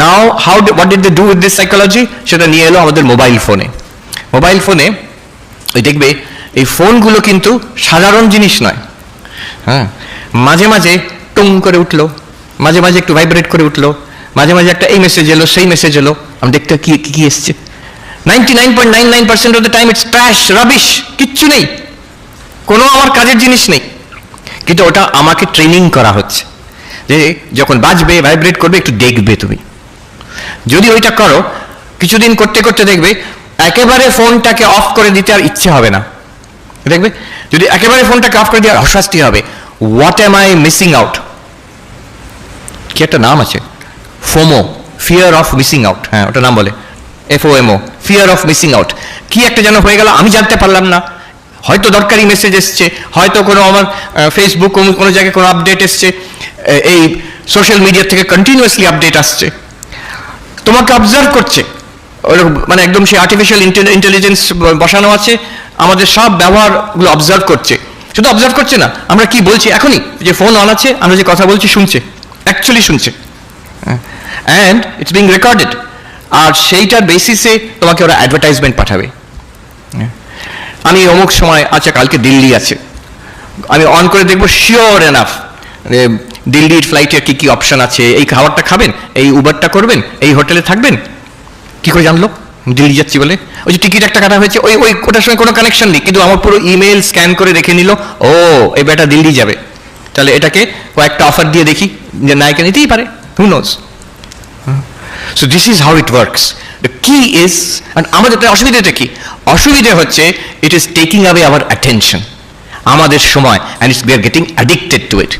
Now how what did they do with this psychology সেটা নিয়ে এলো আমাদের মোবাইল ফোনে মোবাইল ফোনে ওই দেখবে, এই ফোনগুলো কিন্তু সাধারণ জিনিস নয়। হ্যাঁ মাঝে মাঝে টুং করে উঠল, মাঝে মাঝে একটু ভাইব্রেট করে উঠল, মাঝে মাঝে একটা এই মেসেজ এলো, সেই মেসেজ এলো। আমি দেখতে কি কি এসছে। Ninety nine point nine nine percent of the time it's trash rubbish কিচ্ছু নেই। কোনো আমার কাজের জিনিস নেই। কিন্তু ওটা আমাকে ট্রেনিং করা হচ্ছে। যে যখন বাজবে ভাইব্রেট করবে, একটু দেখবে তুমি। যদি ওইটা করো, কিছুদিন করতে করতে দেখবে, একেবারে ফোনটাকে অফ করে দিতে আর ইচ্ছে হবে না। দেখবে? যদি একেবারে ফোনটাকে অফ করে দিয়ে অস্বস্তি হবে what am I missing out কি একটা নাম আছে? FOMO fear of missing out হ্যাঁ ওটা নাম বলে। F O fear of missing out কি একটা যেন হয়ে গেল, আমি জানতে পারলাম না। হয়তো দরকারি মেসেজ এসছে, হয়তো কোনো আমার ফেসবুক কোনো কোনো জায়গায় কোনো আপডেট এসছে এই সোশ্যাল মিডিয়া থেকে কন্টিনিউয়াসলি আপডেট আসছে। তোমাকে অবজার্ভ করছে। মানে একদম সেই আর্টিফিশিয়াল ইন্টেলিজেন্স বসানো আছে, আমাদের সব ব্যবহারগুলো অবজার্ভ করছে। শুধু অবজার্ভ করছে না, আমরা কি বলছি এখনই? যে ফোন অন আছে, আমরা যে কথা বলছি শুনছে অ্যাকচুয়ালি শুনছে। অ্যান্ড ইটস বিং রেকর্ডেড আর সেইটার বেসিসে তোমাকে ওরা অ্যাডভার্টাইজমেন্ট পাঠাবে। হ্যাঁ। আমি অমুক সময় আচ্ছা কালকে দিল্লি আছে। আমি অন করে দেখব শিওর এনাফ দিল্লির ফ্লাইটে কি কি অপশন আছে? এই খাবারটা খাবেন? এই উবারটা করবেন? এই হোটেলে থাকবেন? কি করে জানলো? দিল্লি যাচ্ছি বলে। ওই যে টিকিট একটা কাটা হয়েছে, ওই ওই, ওটার সঙ্গে কোনো কানেকশন নেই। কিন্তু আমার পুরো ইমেল স্ক্যান করে রেখে নিল। ও, এই বেটা দিল্লি যাবে। তাহলে এটাকে কয়েকটা অফার দিয়ে দেখি। যে নায়িকা নিতেই পারে। Who knows so this is how it works কি ইজ আমাদের তো অসুবিধাটা কি? অসুবিধা হচ্ছে it is taking away our attention আমাদের সময় and it's we are getting addicted to it